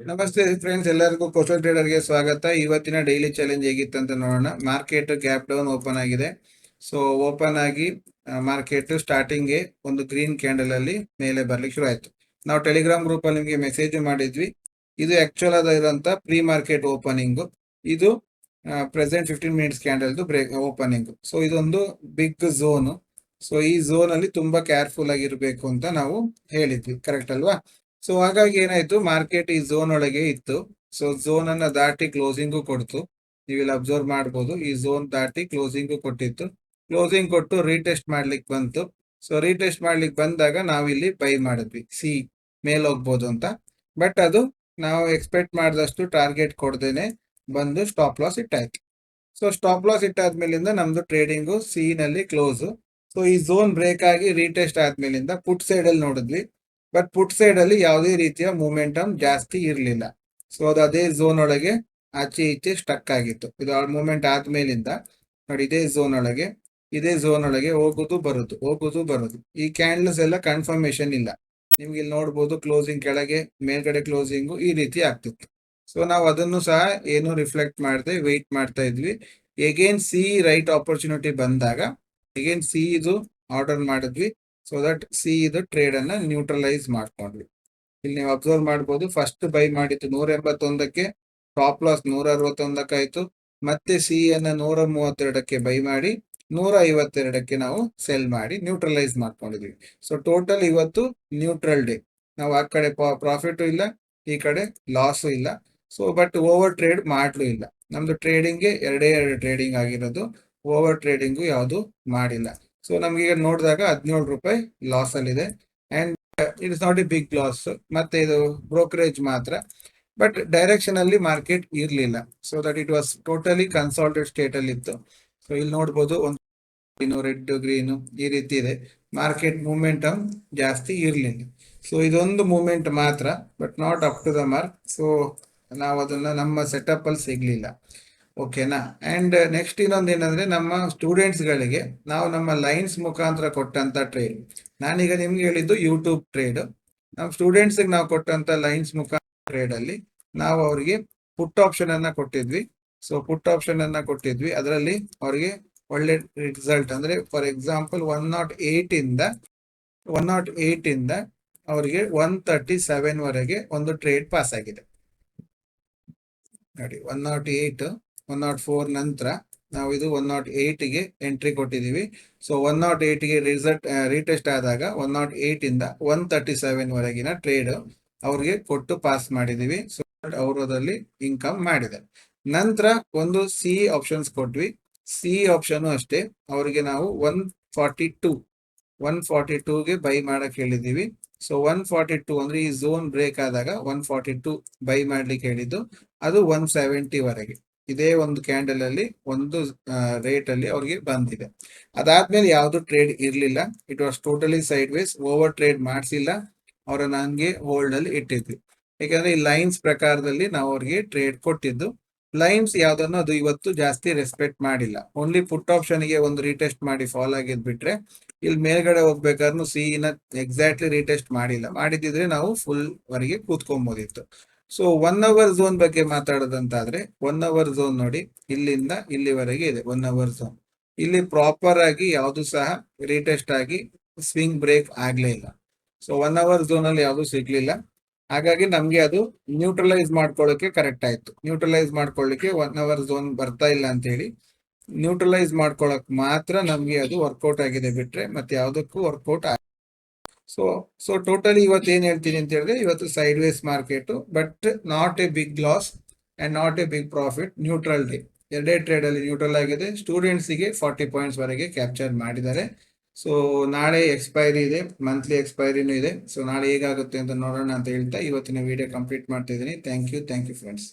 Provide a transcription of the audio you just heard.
ನಮಸ್ತೆ ಫ್ರೆಂಡ್ಸ್ ಎಲ್ಲರಿಗೂ ಕೋಸ್ಟಲ್ ಟ್ರೇಡರ್ಗೆ ಸ್ವಾಗತ. ಇವತ್ತಿನ ಡೈಲಿ ಚಾಲೆಂಜ್ ಹೇಗಿತ್ತು ಅಂತ ನೋಡೋಣ. ಮಾರ್ಕೆಟ್ ಗ್ಯಾಪ್ ಡೌನ್ ಓಪನ್ ಆಗಿದೆ. ಸೊ ಓಪನ್ ಆಗಿ ಮಾರ್ಕೆಟ್ ಸ್ಟಾರ್ಟಿಂಗ್ ಒಂದು ಗ್ರೀನ್ ಕ್ಯಾಂಡಲ್ ಅಲ್ಲಿ ಮೇಲೆ ಬರ್ಲಿಕ್ಕೆ ಶುರು ಆಯ್ತು. ನಾವು ಟೆಲಿಗ್ರಾಮ್ ಗ್ರೂಪ್ ಅಲ್ಲಿ ನಿಮಗೆ ಮೆಸೇಜ್ ಮಾಡಿದ್ವಿ. ಇದು ಆಕ್ಚುಲ್ ಆದ ಇರುವಂತ ಪ್ರೀ ಮಾರ್ಕೆಟ್ ಓಪನಿಂಗ್ ಇದು present fifteen minutes candle break opening so ಇದೊಂದು ಬಿಗ್ ಝೋನ್ ಸೊ ಈ ಝೋನ್ ಅಲ್ಲಿ ತುಂಬಾ ಕೇರ್ಫುಲ್ ಆಗಿರ್ಬೇಕು ಅಂತ ನಾವು ಹೇಳಿದ್ವಿ. ಕರೆಕ್ಟ್ ಅಲ್ವಾ? ಸೊ ಹಾಗಾಗಿ ಏನಾಯ್ತು? ಮಾರ್ಕೆಟ್ ಈ ಝೋನ್ ಒಳಗೆ ಇತ್ತು. ಸೊ ಝೋನ್ ಅನ್ನ ದಾಟಿ ಕ್ಲೋಸಿಂಗು ಕೊಡ್ತು. ನೀವಿಲ್ಲಿ ಅಬ್ಸರ್ವ್ ಮಾಡ್ಬೋದು. ಈ ಝೋನ್ ದಾಟಿ ಕ್ಲೋಸಿಂಗು ಕೊಟ್ಟಿತ್ತು. ಕ್ಲೋಸಿಂಗ್ ಕೊಟ್ಟು ರೀಟೆಸ್ಟ್ ಮಾಡ್ಲಿಕ್ಕೆ ಬಂತು. ಸೊ ರೀಟೆಸ್ಟ್ ಮಾಡ್ಲಿಕ್ಕೆ ಬಂದಾಗ ನಾವಿಲ್ಲಿ ಬೈ ಮಾಡಿದ್ವಿ. ಸಿ ಮೇಲ್ ಹೋಗ್ಬೋದು ಅಂತ. ಬಟ್ ಅದು ನಾವು ಎಕ್ಸ್ಪೆಕ್ಟ್ ಮಾಡಿದಷ್ಟು ಟಾರ್ಗೆಟ್ ಕೊಡ್ದೇನೆ ಬಂದು ಸ್ಟಾಪ್ ಲಾಸ್ ಇಟ್ಟಾಯ್ತು. ಸೊ ಸ್ಟಾಪ್ ಲಾಸ್ ಇಟ್ಟಾದ್ಮೇಲಿಂದ ನಮ್ದು ಟ್ರೇಡಿಂಗು ಸಿ ನಲ್ಲಿ ಕ್ಲೋಸ್ ಸೊ ಈ ಝೋನ್ ಬ್ರೇಕ್ ಆಗಿ ರೀಟೆಸ್ಟ್ ಆದ್ಮೇಲಿಂದ ಪುಟ್ ಸೈಡ್ ಅಲ್ಲಿ ನೋಡಿದ್ವಿ. ಬಟ್ ಪುಟ್ ಸೈಡ್ ಅಲ್ಲಿ ಯಾವುದೇ ರೀತಿಯ ಮೂಮೆಂಟಮ್ ಜಾಸ್ತಿ ಇರಲಿಲ್ಲ. ಸೊ ಅದು ಅದೇ ಝೋನ್ ಒಳಗೆ ಆಚೆ ಈಚೆ ಸ್ಟಕ್ ಆಗಿತ್ತು. ಇದು ಮೂಮೆಂಟ್ ಆದ್ಮೇಲಿಂದ ನೋಡಿ, ಇದೇ ಝೋನ್ ಒಳಗೆ, ಇದೇ ಝೋನ್ ಒಳಗೆ ಹೋಗುದು ಬರುದು ಹೋಗುದು ಬರುದು. ಈ ಕ್ಯಾಂಡಲ್ಸ್ ಎಲ್ಲ ಕನ್ಫರ್ಮೇಶನ್ ಇಲ್ಲ. ನಿಮ್ಗೆ ಇಲ್ಲಿ ನೋಡ್ಬೋದು ಕ್ಲೋಸಿಂಗ್ ಕೆಳಗೆ, ಮೇಲ್ಗಡೆ ಕ್ಲೋಸಿಂಗು ಈ ರೀತಿ ಆಗ್ತಿತ್ತು. ಸೊ ನಾವು ಅದನ್ನು ಸಹ ಏನು ರಿಫ್ಲೆಕ್ಟ್ ಮಾಡದೆ ವೆಯ್ಟ್ ಮಾಡ್ತಾ ಇದ್ವಿ. ಎಗೇನ್ ಸಿ ರೈಟ್ ಆಪರ್ಚುನಿಟಿ ಬಂದಾಗ ಎಗೇನ್ ಸಿ ಇದು ಆರ್ಡರ್ ಮಾಡಿದ್ವಿ. ಸೊ ದಟ್ ಸಿ ಇದು ಟ್ರೇಡ್ ಅನ್ನ ನ್ಯೂಟ್ರಲೈಸ್ ಮಾಡ್ಕೊಂಡ್ವಿ. ಇಲ್ಲಿ ನೀವು ಅಬ್ಸರ್ವ್ ಮಾಡ್ಬೋದು ಫಸ್ಟ್ ಬೈ ಮಾಡಿತ್ತು ನೂರ ಎಂಬತ್ತೊಂದಕ್ಕೆ ಟಾಪ್ ಲಾಸ್ ನೂರ ಅರವತ್ತೊಂದಕ್ಕಾಯ್ತು ಮತ್ತೆ ಸಿ ಅನ್ನ ನೂರ ಮೂವತ್ತೆರಡಕ್ಕೆ ಬೈ ಮಾಡಿ ನೂರ ಐವತ್ತೆರಡಕ್ಕೆ ನಾವು ಸೆಲ್ ಮಾಡಿ ನ್ಯೂಟ್ರಲೈಸ್ ಮಾಡ್ಕೊಂಡಿದ್ವಿ. ಸೊ ಟೋಟಲ್ ಇವತ್ತು ನ್ಯೂಟ್ರಲ್ ಡೇ ನಾವು ಆ ಕಡೆ ಪ್ರಾಫಿಟು ಇಲ್ಲ, ಈ ಕಡೆ ಲಾಸು ಇಲ್ಲ. ಸೊ ಬಟ್ ಓವರ್ ಟ್ರೇಡ್ ಮಾಡ್ಲೂ ಇಲ್ಲ. ನಮ್ದು ಟ್ರೇಡಿಂಗ್ಗೆ ಎರಡೇ ಎರಡು ಟ್ರೇಡಿಂಗ್ ಆಗಿರೋದು ಓವರ್ ಟ್ರೇಡಿಂಗು ಯಾವುದು ಮಾಡಿಲ್ಲ. ಸೊ ನಮ್ಗೆ ಈಗ ನೋಡಿದಾಗ ಹದಿನೇಳು ರೂಪಾಯಿ ಲಾಸ್ ಅಲ್ಲಿ ಇದೆ and it is not a big loss ಮತ್ತೆ ಇದು ಬ್ರೋಕರೇಜ್ ಮಾತ್ರ. ಬಟ್ ಡೈರೆಕ್ಷನ್ ಅಲ್ಲಿ ಮಾರ್ಕೆಟ್ ಇರಲಿಲ್ಲ. So that it was totally consolidated state ಅಲ್ಲಿ ಇತ್ತು. ಸೊ ಇಲ್ಲಿ ನೋಡ್ಬೋದು ಒಂದು ರೆಡ್ ಗ್ರೀನ್ ಈ ರೀತಿ ಇದೆ. ಮಾರ್ಕೆಟ್ ಮೂಮೆಂಟಮ್ ಜಾಸ್ತಿ ಇರಲಿಲ್ಲ. ಸೊ ಇದೊಂದು ಮೂಮೆಂಟ್ ಮಾತ್ರ but not up to the mark so ನಾವು ಅದನ್ನ ನಮ್ಮ ಸೆಟಪ್ ಅಲ್ಲಿ ಸಿಗ್ಲಿಲ್ಲ. ಓಕೆನಾ? ಅಂಡ್ ನೆಕ್ಸ್ಟ್ ಇನ್ನೊಂದು ಏನಂದ್ರೆ ನಮ್ಮ ಸ್ಟೂಡೆಂಟ್ಸ್ ಗಳಿಗೆ ನಾವು ನಮ್ಮ ಲೈನ್ಸ್ ಮುಖಾಂತರ ಕೊಟ್ಟಂತ ಟ್ರೇಡ್ ನಾನೀಗ ನಿಮ್ಗೆ ಹೇಳಿದ್ದು ಯೂಟ್ಯೂಬ್ ಟ್ರೇಡ್ ನಮ್ಮ ಸ್ಟೂಡೆಂಟ್ಸ್ ನಾವು ಕೊಟ್ಟಂತ ಲೈನ್ಸ್ ಮುಖಾಂತರ ಟ್ರೇಡ್ ಅಲ್ಲಿ ನಾವು ಅವರಿಗೆ ಪುಟ್ ಆಪ್ಷನ್ ಅನ್ನ ಕೊಟ್ಟಿದ್ವಿ. ಸೊ ಪುಟ್ ಆಪ್ಷನ್ ಅನ್ನ ಕೊಟ್ಟಿದ್ವಿ. ಅದರಲ್ಲಿ ಅವರಿಗೆ ಒಳ್ಳೆ ರಿಸಲ್ಟ್ ಅಂದ್ರೆ ಫಾರ್ ಎಕ್ಸಾಂಪಲ್ ಒನ್ ನಾಟ್ ಏಯ್ಟಿಂದ ಒನ್ ನಾಟ್ ಏಟ್ ಇಂದ ಅವರಿಗೆ ಒನ್ ತರ್ಟಿ ಸೆವೆನ್ ವರೆಗೆ ಒಂದು ಟ್ರೇಡ್ ಪಾಸ್ ಆಗಿದೆ. ನೋಡಿ one not eight one not four ನಂತರ ನಾವು ಇದು ಒನ್ ನಾಟ್ಗೆ ಎಂಟ್ರಿ ಕೊಟ್ಟಿದ್ದೀವಿ. ಸೊ ಒನ್ ನಾಟ್ಗೆ ರಿಸಲ್ಟ್ ರೀಟೆಸ್ಟ್ ಆದಾಗ ಒನ್ ನಾಟ್ ಏಟ್ ಇಂದ ಒನ್ ತರ್ಟಿ ಸೆವೆನ್ ವರೆಗಿನ ಟ್ರೇಡ್ ಅವ್ರಿಗೆ ಕೊಟ್ಟು ಪಾಸ್ ಮಾಡಿದ್ದೀವಿ. ಸೊ ಅವರು ಅದರಲ್ಲಿ ಇನ್ಕಮ್ ಮಾಡಿದೆ. ನಂತರ ಒಂದು ಸಿ ಆಪ್ಷನ್ಸ್ ಕೊಟ್ವಿ. ಸಿ ಆಪ್ಷನ್ ಅಷ್ಟೇ. ಅವರಿಗೆ ನಾವು one forty two one forty ಟೂಗೆ buy ಮಾಡಕ್ಕೆ ಹೇಳಿದ್ದೀವಿ. ಸೊ ಒನ್ ಫಾರ್ಟಿ ಟೂ ಅಂದ್ರೆ ಈ ಝೋನ್ ಬ್ರೇಕ್ ಆದಾಗ ಒನ್ ಫಾರ್ಟಿ ಟೂ ಬೈ ಮಾಡ್ಲಿಕ್ಕೆ ಹೇಳಿದ್ದು, ಅದು ಒನ್ ಸೆವೆಂಟಿ ವರೆಗೆ. ಇದೇ ಒಂದು ಕ್ಯಾಂಡಲ್ ಅಲ್ಲಿ ಒಂದು ರೇಟ್ ಅಲ್ಲಿ ಅವ್ರಿಗೆ ಬಂದಿದೆ. ಅದಾದ್ಮೇಲೆ ಯಾವ್ದು ಟ್ರೇಡ್ ಇರ್ಲಿಲ್ಲ. It was totally sideways over over trade ಮಾಡಿಸಿಲ್ಲ. ಅವರ ನನ್ಗೆ ಹೋಲ್ಡ್ ಅಲ್ಲಿ ಇಟ್ಟಿದ್ವಿ. ಯಾಕಂದ್ರೆ ಈ ಲೈನ್ಸ್ ಪ್ರಕಾರದಲ್ಲಿ ನಾವು ಅವ್ರಿಗೆ ಟ್ರೇಡ್ ಕೊಟ್ಟಿದ್ದು. ಲೈನ್ಸ್ ಯಾವ್ದನ್ನು ಅದು ಇವತ್ತು ಜಾಸ್ತಿ ರೆಸ್ಪೆಕ್ಟ್ ಮಾಡಿಲ್ಲ. ಓನ್ಲಿ ಪುಟ್ ಆಪ್ಷನ್ಗೆ ಒಂದು ರೀಟೆಸ್ಟ್ ಮಾಡಿ ಫಾಲೋ ಆಗಿದ್ ಬಿಟ್ರೆ ಇಲ್ಲಿ ಮೇಲ್ಗಡೆ ಹೋಗ್ಬೇಕಾದ್ರೂ ನ ಎಕ್ಸಾಕ್ಟ್ಲಿ ರೀಟೆಸ್ಟ್ ಮಾಡಿಲ್ಲ. ಮಾಡಿದ್ರೆ ನಾವು ಫುಲ್ ವರೆಗೆ ಕೂತ್ಕೊಬೋದಿತ್ತು. ಸೊ ಒನ್ ಅವರ್ ಝೋನ್ ಬಗ್ಗೆ ಮಾತಾಡೋದಂತಾದ್ರೆ ಒನ್ ಅವರ್ ಝೋನ್ ನೋಡಿ, ಇಲ್ಲಿಂದ ಇಲ್ಲಿವರೆಗೆ ಇದೆ ಒನ್ ಅವರ್ ಝೋನ್ ಇಲ್ಲಿ ಪ್ರಾಪರ್ ಆಗಿ ಯಾವುದು ಸಹ ರೀಟೆಸ್ಟ್ ಆಗಿ ಸ್ವಿಂಗ್ ಬ್ರೇಕ್ ಆಗ್ಲೇ ಇಲ್ಲ. ಸೊ ಒನ್ ಅವರ್ ಝೋನ್ ಅಲ್ಲಿ ಯಾವುದು ಸಿಗ್ಲಿಲ್ಲ. ಹಾಗಾಗಿ ನಮ್ಗೆ ಅದು ನ್ಯೂಟ್ರಲೈಸ್ ಮಾಡ್ಕೊಳ್ಳೋಕೆ ಕರೆಕ್ಟ್ ಆಯ್ತು. ನ್ಯೂಟ್ರಲೈಸ್ ಮಾಡ್ಕೊಳ್ಳಿಕ್ಕೆ ಒನ್ ಅವರ್ ಝೋನ್ ಬರ್ತಾ ಇಲ್ಲ ಅಂತ ಹೇಳಿ ನ್ಯೂಟ್ರಲೈಸ್ ಮಾಡ್ಕೊಳಕ್ ಮಾತ್ರ ನಮ್ಗೆ ಅದು ವರ್ಕೌಟ್ ಆಗಿದೆ ಬಿಟ್ರೆ ಮತ್ತೆ ಯಾವ್ದಕ್ಕೂ ವರ್ಕೌಟ್ ಸೊ ಸೊ ಟೋಟಲಿ ಇವತ್ತು ಏನ್ ಹೇಳ್ತೀನಿ ಅಂತ ಹೇಳಿದ್ರೆ ಇವತ್ತು sideways market but not a big loss and not a big profit neutral day ಎರಡೇ ಟ್ರೇಡ್ ಅಲ್ಲಿ ನ್ಯೂಟ್ರಲ್ ಆಗಿದೆ. ಸ್ಟೂಡೆಂಟ್ಸ್ಗೆ ಫಾರ್ಟಿ ಪಾಯಿಂಟ್ಸ್ ವರೆಗೆ ಕ್ಯಾಪ್ಚರ್ ಮಾಡಿದ್ದಾರೆ. ಸೊ ನಾಳೆ ಎಕ್ಸ್ಪೈರಿ ಇದೆ ಮಂತ್ಲಿ ಎಕ್ಸ್ಪೈರಿನೂ ಇದೆ. ಸೊ ನಾಳೆ ಹೇಗಾಗುತ್ತೆ ಅಂತ ನೋಡೋಣ ಅಂತ ಹೇಳ್ತಾ ಇವತ್ತಿನ ವಿಡಿಯೋ ಕಂಪ್ಲೀಟ್ ಮಾಡ್ತಾ ಇದ್ದೀನಿ. Thank you thank you friends